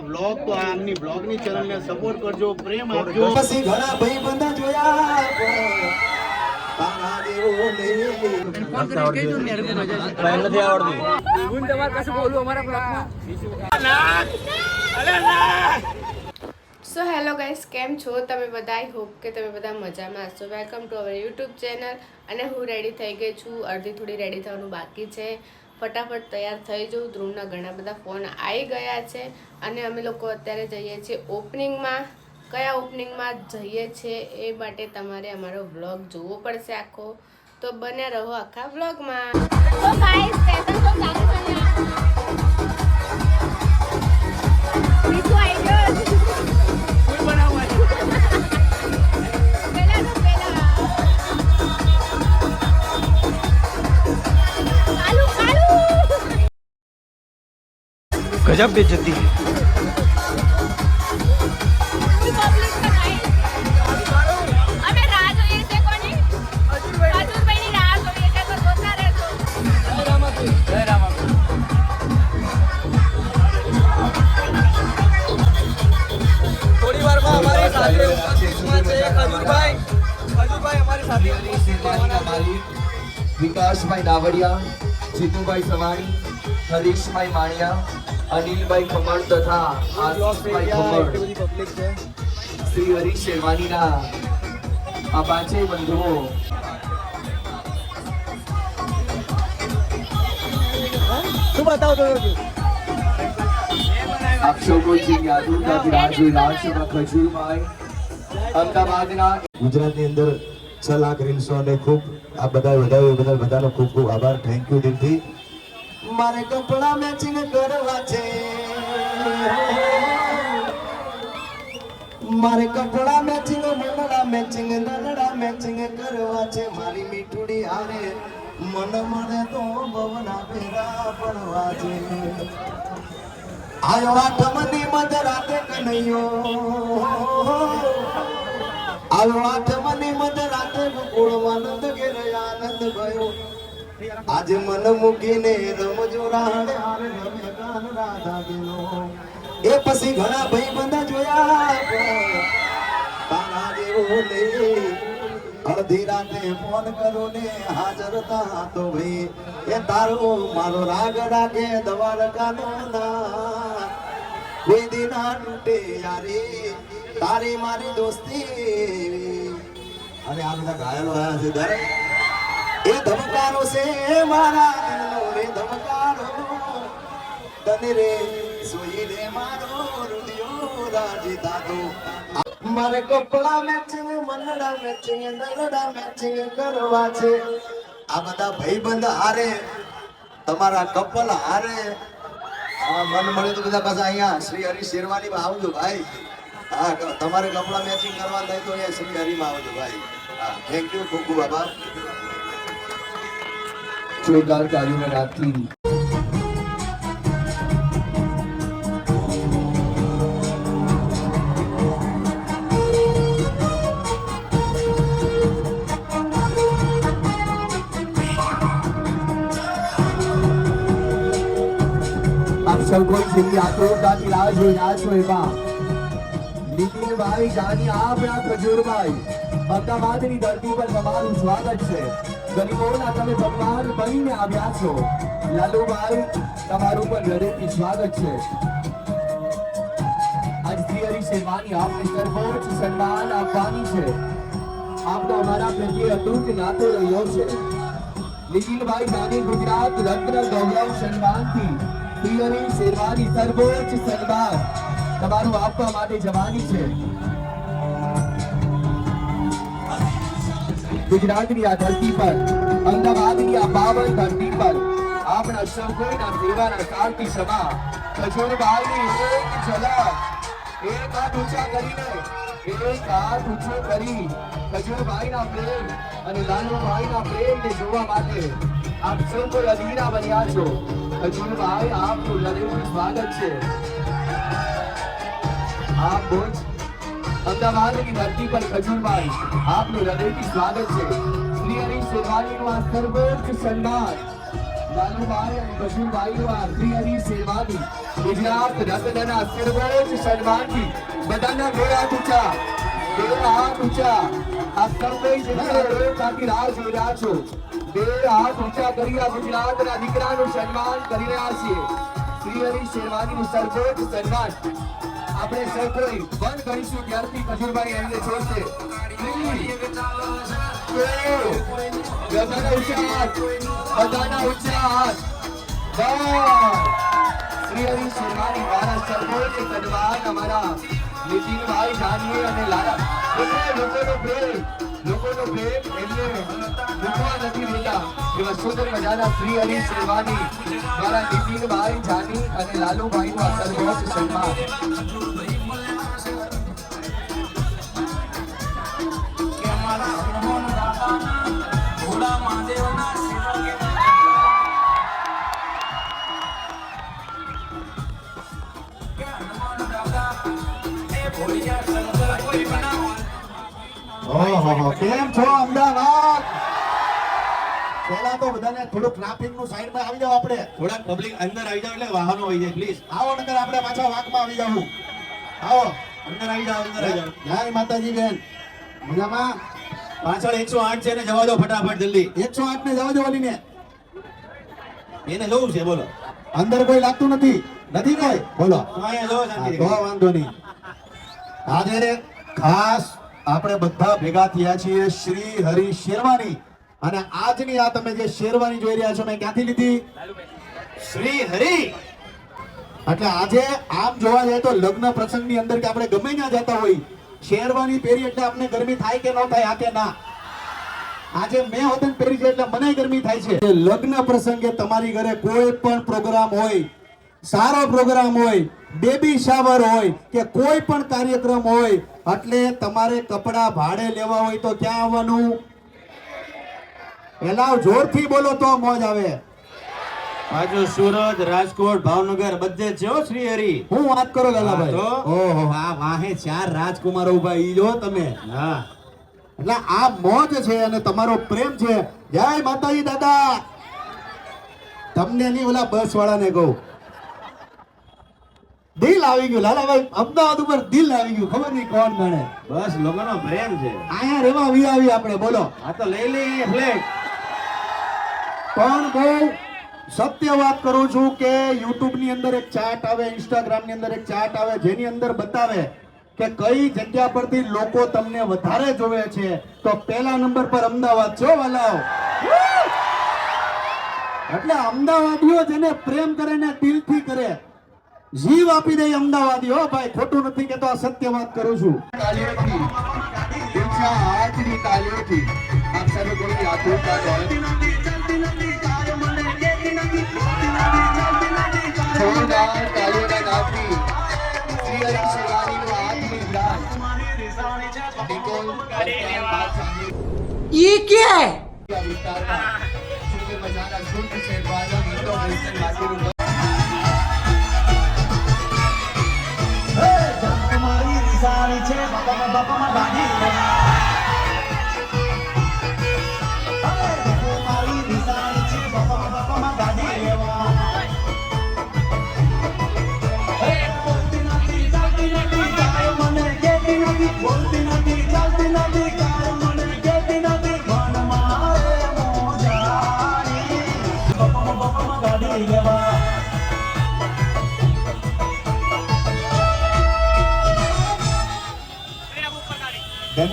Blog blog આમની બ્લોગની ચેનલને સપોર્ટ કરજો પ્રેમ આપજો. પછી ઘણા ભાઈ બંધા જોયા સો હેલો ગાઈસ કેમ છો? તમે બધા આઈ હોપ કે તમે બધા મજામાં હશો. Welcome to our YouTube channel અને હું રેડી થઈ ગઈ છું. અડધી થોડી રેડી થવાનું બાકી છે. ફટાફટ તૈયાર થઈ જવું ધ્રુવના ઘણા બધા ફોન આવી ગયા છે. અને અમે લોકો અત્યારે જઈએ છીએ ઓપનિંગમાં કયા ઓપનિંગમાં જઈએ છીએ એ માટે તમારે અમારો વ્લોગ જોવો પડશે આખો. તો બને રહો આખા વ્લોગમાં સાથે શેરવાનીના માલિક વિકાસભાઈ દાવડિયા જીતુભાઈ સવાણી હરીશભાઈ માણિયા અનિલભાઈ ખમણ તથા આશિષભાઈ ખમણ. શ્રી હરીશ શેરવાનીના આ પાંચેય બંધુઓ. શું બતાવો તો આપ સૌ કોઈ ખજૂરભાઈ અમદાવાદના ગુજરાતની અંદર છ લાખ રીલ્સો અને ખૂબ આ બધા વધારે બધા બધાનો ખૂબ ખૂબ આભાર. થેન્ક યુ દિલથી. મારે કપડા મેચિંગ કરવા છે. મારે કપડા મેચિંગ મનડા મેચિંગ નનડા મેચિંગ કરવા છે. મારી મીઠુડી હારે મન મને તો ભવના ભેરા પડવા છે. આયો આઠમની મધરાતે કનૈયો. આયો આઠમની મધરાતે ગોકુળમાં નંદ ઘેર આનંદ ગયો. આજે મન મૂકીને રમજો એ પછી ઘણા ભાઈ બંધા જોયા, તારા જેવો નહીં. અડધી રાતે ફોન કરો ને હાજર તા તો ભાઈ, એ તારો, મારો રાગ રાગે દ્વારકાનો ના કોઈ દી ના તૂટે યારી, તારી મારી દોસ્તી. અને આ બધા ઘાયલો આવ્યા છે ત્યારે એ ધમકારો છે મારા દિલનો રે ધમકારો. તને રે, સોઈ રે મારો રુદિયો રાજી દાદો મારે કપડા મેચિંગ મનડા મેચિંગ દલડા મેચિંગ કરવા છે. આ બધા ભાઈબંધ હારે, તમારા કપલ હારે. આ મન મળે તો બધા પાછા અહીંયા શ્રી હરિ શેરવાની માં આવજો ભાઈ. હા તમારે કપડા મેચિંગ કરવા થાય તો અહીંયા શ્રી હરિમાં આવજો ભાઈ. હા થેન્ક યુ ખૂબ ખૂબ આભાર. જોરદાર તાલીઓના નાદથી સૌ કોઈ છેલ્લી આતુરતાથી રાહ જોઈ રહ્યા છો એમાં. નીતિનભાઈ ધરતી પર તમારું સ્વાગત છે. ગરીબોના તમે ભગવાન બનીને આવ્યા છો. લાલુભાઈ, તમારું પણ હૃદયથી સ્વાગત છે. આજ શ્રી હરિ સેવાની આપને સર્વોચ્ચ સન્માન આપવાની છે. આપનો અમારા પ્રત્યે અતૂટ નાતો રહ્યો છે. નિખિલભાઈ જાની ગુજરાત રત્ન ગૌરવ સન્માનથી શ્રી શેરવાની સર્વોચ્ચ સન્માન તમારું આપવા માટે જવાની છે. ગુજરાતની આ ધરતી પર, અમદાવાદની આ પાવન ધરતી પર, આપણા સૌ કોઈના સેવાના કાળથી સમા ખજૂરભાઈની એક ઝલક, એક હાથ ઊંચા કરીને, એક હાથ ઊંચો કરી ખજૂરભાઈના પ્રેમ અને લાલુભાઈના પ્રેમને જોવા માટે આપ સૌ કોઈ અધીરા બન્યા છો. ખજૂરભાઈ, આપનું હૃદયનું સ્વાગત છે. આપ બોજ અમદાવાદની ધરતી પર ખજૂરભાઈ આપનું હૃદયથી સ્વાગત છે. શ્રી હરિ શેરવાનીનું આ સર્વોચ્ચ સન્માન. લાલુભાઈ અને બશીરભાઈનું આ શ્રી હરિ શેરવાની. ગુજરાત રત્નના સર્વોચ્ચ સન્માનથી બધાના બે હાથ ઊંચા બે હાથ ઊંચા. આ સર્વે જગ્યાએ રાહ જોઈ રહ્યા છો. બે હાથ ઊંચા કરી આ ગુજરાતના દીકરાનું સન્માન કરી રહ્યા છીએ. શ્રી હરિ શેરવાનીનું સર્વોચ્ચ સન્માન. આપણે સૌ કોઈ બંધ કરીશું ત્યારથી ખજૂરભાઈ એમને છોડશે. બધાના ઊંચા શ્રી હરિ શેરવાની મારા સર્વોચ્ચ સન્માન અમારા નીતિનભાઈ જાનવી અને લાલા લોકોનો પ્રેમ લોકોનો પ્રેમ એમને જાની અને લાલુભાઈનું આ સર્વોચ્ચ સન્માન. ઓહો કેમ છો અમદાવાદ? પેલા તો બધાને થોડું ટ્રાફિકનું સાઈડમાં આવી જાવ આપણે. થોડાક પબ્લિક અંદર આવી જાવ એટલે વાહનો આવી જાય પ્લીઝ આવો અંદર આપણે પાછા વાકમાં આવી જાવ આવો. અંદર આવી જાવ અંદર આવી જાવ જય માતાજી બેન મજામાં? પાછળ એકસો આઠ છે ને જવા દો ફટાફટ જલ્દી. એકસો આઠ ને જવા દો ઓલીને. એને જોવું છે બોલો. અંદર કોઈ લાગતું નથી. નથી કોઈ? બોલો. વાંધો નહીં. આજે રે ખાસ આપણે બધા ભેગા થયા છીએ શ્રી હરિ શેરવાની. અને આજની આ તમે જે શેરવાની જોઈ રહ્યા છો, મેં ક્યાંથી લીધી? શ્રી હરિ. એટલે આજે આમ જોવા જાય તો લગ્ન પ્રસંગની અંદર કે આપણે ગમે ત્યાં જતા હોય, શેરવાની પહેરી એટલે આપણે ગરમી થાય કે ન થાય, આ કે ના? આજે મેં હોતન પહેરી છે એટલે મને ગરમી થાય છે. લગ્ન પ્રસંગે તમારી ઘરે કોઈ પણ પ્રોગ્રામ હોય, સારો પ્રોગ્રામ હોય, બેબી શાવર હોય કે કોઈ પણ કાર્યક્રમ હોય એટલે તમારે કપડા ભાડે લેવા હોય તો ક્યાં આવવાનું? પેલા જોરથી બોલો તો મોજ આવે. બાજુ સુરત રાજકોટ ભાવનગર બધે જો શ્રી હરિ. હું વાત કરો ગલાભાઈ? ઓહો. આ વાહે ચાર રાજકુમાર ઊભા ઈ જો તમે. હા. એટલે આ મોજ છે અને તમારો પ્રેમ છે. જય માતાજી દાદા. તમને નહીં ઓલા બસ વાળાને કહું. દિલ આવી ગયું. લાલાભાઈ અમદાવાદ ઉપર દિલ આવી ગયું. ખબર નહીં કોણ ગણે. બસ લોકોનો પ્રેમ છે. આયા રેવા વી આવી આપણે બોલો. આ તો લઈ લઈ ફ્લેટ પણ બહુ સત્ય વાત કરું છું કે યુટ્યુબની અંદર એક ચાર્ટ આવે ઇન્સ્ટાગ્રામની અંદર એક ચાર્ટ આવે જેની અંદર બતાવે કે કઈ જગ્યા પરથી લોકો તમને વધારે જોવે છે. તો પહેલા નંબર પર અમદાવાદ છો વાલાઓ? એટલે અમદાવાદીઓ જેને પ્રેમ કરે ને દિલથી કરે જીવ આપી દે અમદાવાદીઓ ભાઈ ખોટું નથી કે તો આ સત્ય વાત કરું છું તાલીઓથી ઊંચા હાથની તાલીઓથી આપ સર્વ કોઈ આતુરતા જોરદાર તાલીઓના નાદથી શ્રી હરિ શિવાનીનો હાથની વિરાજ નિકોલ કલ્યાણ બાદ સામે ये क्या है આ વિસ્તારમાં સુંદર મજાના શુદ્ધ શેરવાના ગીતો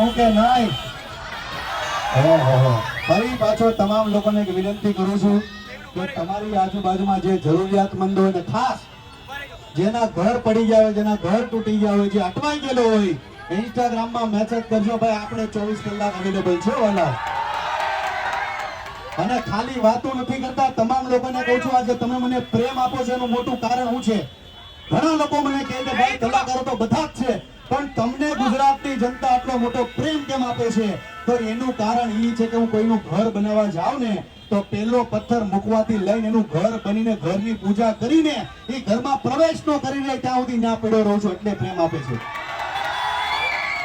માટીનું કે પાછો તમામ લોકોને વિનંતી કરું છું કે તમારી આજુબાજુમાં જે જરૂરિયાતમંદ હોય ને ખાસ જેના ઘર પડી ગયા હોય, જેના ઘર તૂટી ગયા હોય, જે અટવાઈ ગયેલો હોય ઇન્સ્ટાગ્રામમાં મેસેજ કરજો. ભાઈ, આપણે ચોવીસ કલાક અવેલેબલ છે, ઓલા. અને ખાલી વાતો નથી કરતા. તમામ લોકોને કહું છું, આજે તમે મને પ્રેમ આપો છો. એનું મોટું કારણ શું છે? ઘણા લોકો મને કહે કે ભાઈ, કલાકારો તો બધા જ છે. પણ તમને ગુજરાતની જનતા આટલો મોટો પ્રેમ કેમ આપે છે? તો એનું કારણ એ છે કે હું કોઈનું ઘર બનાવવા જાઉં ને, તો પેલો પથ્થર મૂકવાથી લઈને એનું ઘર બનીને ઘરની પૂજા કરીને એ ઘરમાં પ્રવેશ ન કરીને ત્યાં સુધી ના પડ્યો રહું છું એટલે પ્રેમ આપે છે.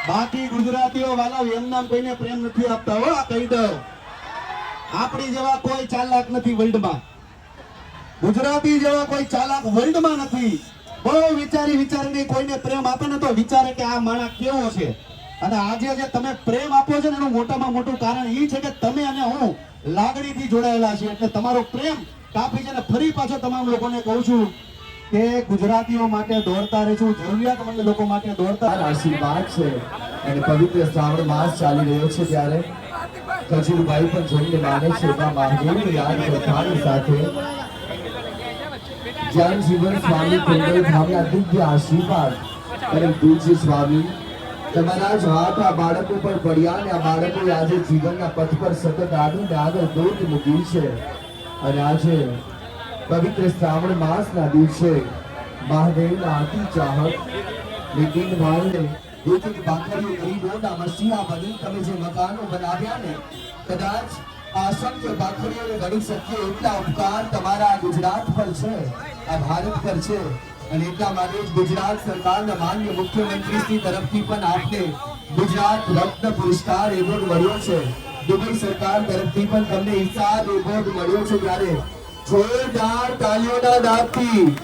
બાકી ગુજરાતીઓ વાલા, એમ નામ કોઈને પ્રેમ નથી આપતા હો કહી દઉં. આપણી જેવા કોઈ ચાલાક નથી વર્લ્ડમાં ગુજરાતી જેવા કોઈ ચાલાક વર્લ્ડમાં નથી. બહુ વિચારી વિચારીને કોઈને પ્રેમ આપે ને તો વિચારે કે આ માણસ કેવો છે? અને આજે જે તમે પ્રેમ આપો છો ને એનું મોટામાં મોટું કારણ એ છે કે તમે અને હું લાગણીથી જોડાયેલા છીએ. એટલે તમારો પ્રેમ કાપી છે અને ફરી પાછો તમામ લોકોને કહું છું કે ગુજરાતીઓ માટે દોડતા રહેશું જરૂરિયાતમંદ લોકો માટે દોડતા આશીર્વાદ છે. અને પવિત્ર શ્રાવણ માસ ચાલી રહ્યો છે ત્યારે. ખજૂરભાઈ પણ જોઈને માને છે સાથે જ્ઞાન જીવન સ્વામી કુંડલ ધામના દિવ્ય આશીર્વાદ. અને તુલસી સ્વામી તમારા જ હાથ આ બાળકો પર પડ્યા અને આ બાળકોએ આજે જીવનના પથ પર સતત આગળ ને આગળ દોડ મૂકી છે અને આજે પવિત્ર શ્રાવણ માસના દિવસે મહાદેવના અતિ ચાહક નીતિન ભાઈને એક એક ભાખરીઓ ગરીબોના મસીહા બની તમે જે મકાનો બનાવ્યા ને કદાચ અસંખ્ય ભાખરીઓને ગણી શકીએ એટલા ઉપકાર તમારા ગુજરાત પર છે. આ ભારત પર છે. અને એટલા માટે જ ગુજરાત સરકારના માન્ય મુખ્યમંત્રી તરફથી પણ આપને ગુજરાત રત્ન પુરસ્કાર એવોર્ડ મળ્યો છે. દુબઈ સરકાર તરફથી પણ તમને ઈસાદ એવોર્ડ મળ્યો છે ત્યારે જોરદાર તાલીઓના નાદથી,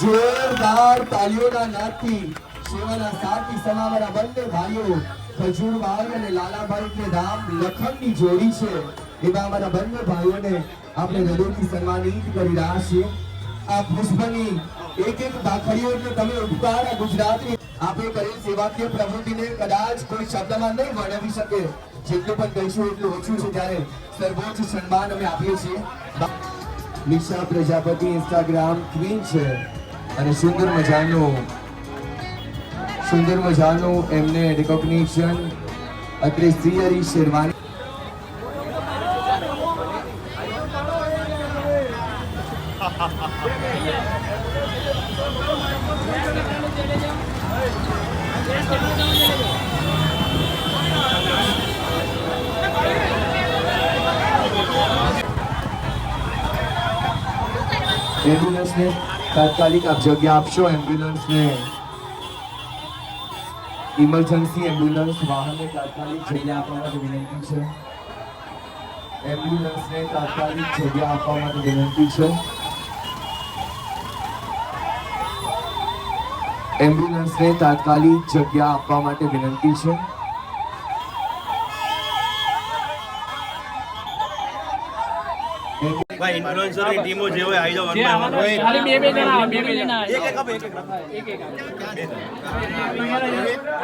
જોરદાર તાલીઓના નાદથી સેવાના સાથી સમાવાના બંને ભાઈઓ, ખજૂરભાઈ અને લાલાભાઈ રામ લખનની જોડી છે. એવા અમારા બંને ભાઈઓને આપણે હૃદયથી સન્માનિત કરી રહ્યા છીએ. આ પુષ્પની એક એક દાખલીઓ તમે ઉપકાર ગુજરાતની આપણે કરેલ સેવાકીય પ્રવૃત્તિને કદાચ કોઈ શબ્દમાં નહીં વર્ણવી શકે. જેટલું પણ કહીશું એટલું ઓછું છે ત્યારે સર્વોચ્ચ સન્માન અમે આપીએ છીએ. નિશા પ્રજાપતિ ઇન્સ્ટાગ્રામ ક્વીન છે અને સુંદર મજાનું સુંદર મજાનું એમને રિકોગ્નિશન અત્રે હરી શેરવાની એમ્બ્યુલન્સને તાત્કાલિક આપ જગ્યા આપશો. એમ્બ્યુલન્સને ઇમરજન્સી એમ્બ્યુલન્સ વાહનને તાત્કાલિક જગ્યા આપવા માટે વિનંતી છે. એમ્બ્યુલન્સને તાત્કાલિક જગ્યા આપવા માટે વિનંતી છે. એમ્બ્યુલન્સને તાત્કાલિક જગ્યા આપવા માટે વિનંતી છે. ભાઈ ઇન્ફ્લુએન્સરની ટીમો જે હોય આવી રોહિત ખાલી બે બે જણા બે બે જણા એક એક આપો, એક એક એક એક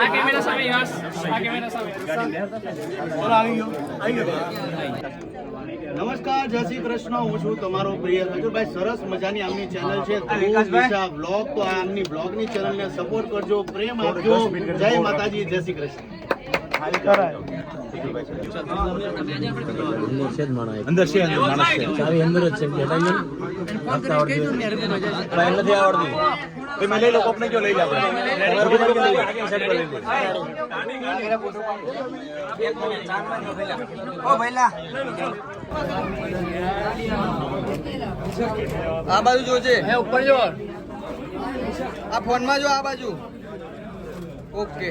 આ કેમેરા સામે યસ આ કેમેરા સામે. બોલો, આવી ગયો. આવી ગયો. નમસ્કાર જય શ્રી કૃષ્ણ. હું છું તમારો પ્રિય ખજૂરભાઈ સરસ મજાની આમની ચેનલ છે. દિશા બ્લોગ તો આમની ચેનલ ચેનલને સપોર્ટ કરજો. પ્રેમ આપજો. જય માતાજી. જય શ્રી કૃષ્ણ. અંદર છે અંદર માણસ છે. ચાવી અંદર જ છે આપતા આવડતી ભાઈ નથી આવડતું. ભાઈ કયો લઈ આ બાજુ જોજે ઉપર જો. આ ફોનમાં જો આ બાજુ. ઓકે.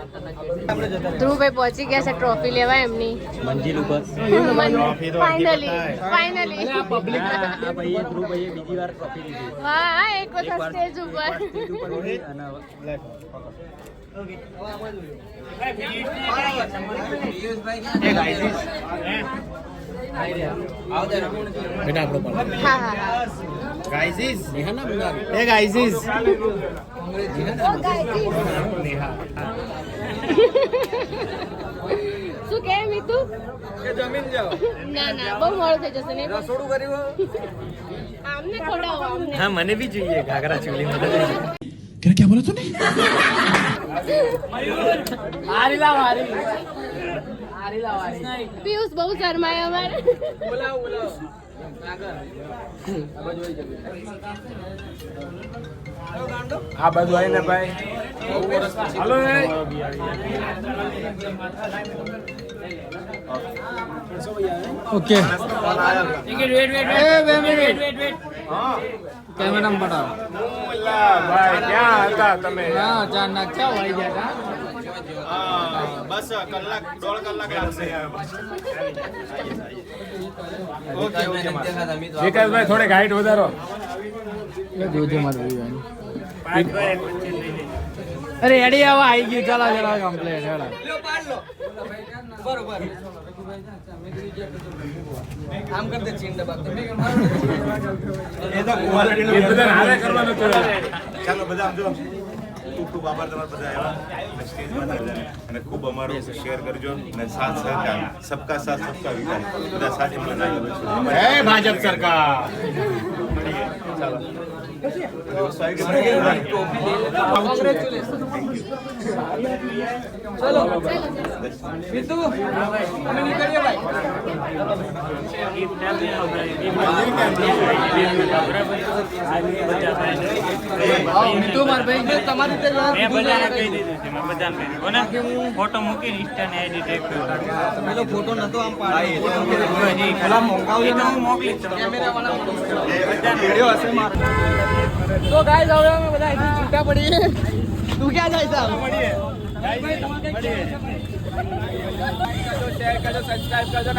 ધ્રુવભાઈ પહોંચી ગયા છે ટ્રોફી લેવા એમની. મંજિલ ઉપર. ફાઇનલી ફાઇનલી આ ભાઈએ ધ્રુવ બીજી વાર ટ્રોફી લીધી. હા એક વખત સ્ટેજ ઉપર. સ્ટેજ ઉપર અને બેટા આપણો હા હા હા. ગાઈઝીસ નેહા ના બધા એ ગાઈઝીસ. શું કહે મીતુ? કે જમીન જાઓ. ના ના બહુ મોડું થઈ જશે ને રસોડું કર્યું આમને ખવડાવો આમને. હા મને બી જોઈએ ઘાઘરા ચોલી મને હારી લાવ હારી હારી લાવ હારી પિયુષ બહુ શરમાય અમારે. બોલાવો બોલાવો. આગળ આ બાજુ આવીને ભાઈ. Hello okay. Ticket wait wait wait બે મિનિટ વેટ વેટ કેમેરા બતાવો ભાઈ ક્યાં હતા તમે? ના અચાનક ક્યાં વાઈ ગયા હતા? હા, બસ કલાક દોઢ કલાક લાગશે. ઓકે ઓકે વિકાસભાઈ થોડે હાઈટ વધારો. અરે એડી આવા આવી ગયું. ચાલો ચાલો કમ્પ્લેટ હેડો. લ્યો પાડ લો બરોબર. આમ કર દે ચીન દબા એ તો quality એ બધા હારે કરવાનું હતું ચાલો બધા આમ જો ખૂબ ખૂબ આભાર તમારા બધા આવ્યા. સ્ટેજમાં અને ખૂબ અમારું શેર કરજો. અને સાથ સહકાર સબકા સાથ સબકા વિકાસ. બધા સાથે ભાજપ સરકાર. ચલો. મિતુ અમે નીકળીએ ભાઈ તમારી ફોટો મૂકીને ઇન્સ્ટા ને એડિટ તમે તો ફોટો નતો આમ ને હું મોકલી કેમેરા વાળા વિડિયો હશે મારો તો ગાઈસ હવે અમે બધા અહીંથી છૂટા પડીએ. તું ક્યાં જાય છે શેર કરજો સબસ્ક્રાઇબ કરજો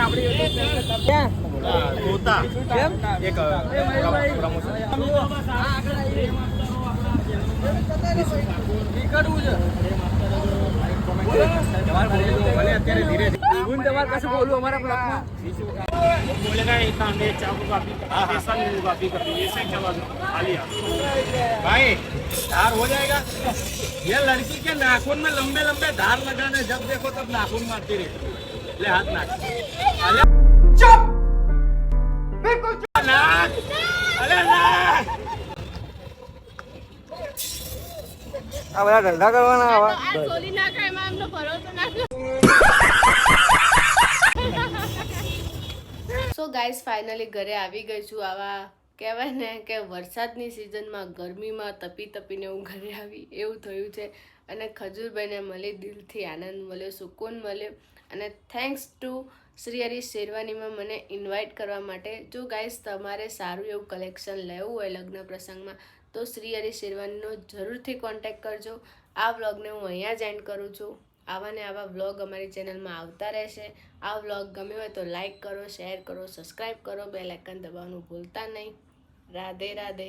ને આપણી YouTube channel ને ક્યાં તોતા કેમ એક પ્રમોશન નીકળવું છે ભલે અત્યારે ધીરે હું તમારે કશું બોલું અમારા બ્લોગમાં भाई धार हो जाएगा ये लड़की के नाखून में लंबे लंबे धार लगाने जब देखो तब नाखून मारती रहती ले हाथ नाक अरे चुप बिल्कुल चुप नाक अरे नाक આ બધા ધંધા કરવાના આવા આ ચોરી ના ખાય એમાં એમનો ભરોસો ના સો ગાઈસ ફાઇનલી ઘરે આવી ગઈ છું. આવા કહેવાય ને કે વરસાદની સિઝનમાં ગરમીમાં તપી તપીને હું ઘરે આવી. એવું થયું છે. અને ખજૂરભાઈને મળી દિલથી આનંદ મળ્યો, સુકૂન મળ્યો. અને થેન્ક્સ ટુ શ્રી હરી શેરવાનીમાં મને ઇન્વાઇટ કરવા માટે. જો ગાઈસ તમારે સારું એવું કલેક્શન લેવું હોય લગ્ન પ્રસંગમાં, તો શ્રી હરી શેરવાનીનો જરૂરથી કોન્ટેક્ટ કરજો. આ વ્લોગને હું અહીંયા જ એન્ડ કરું છું. આવા ને આવા વ્લોગ અમારી ચેનલમાં આવતા રહેશે. આ વ્લોગ ગમ્યો હોય તો લાઈક કરો, શેર કરો, સબસ્ક્રાઈબ કરો, બેલ આઇકન દબાવવાનું ભૂલતા નહીં. રાધે રાધે.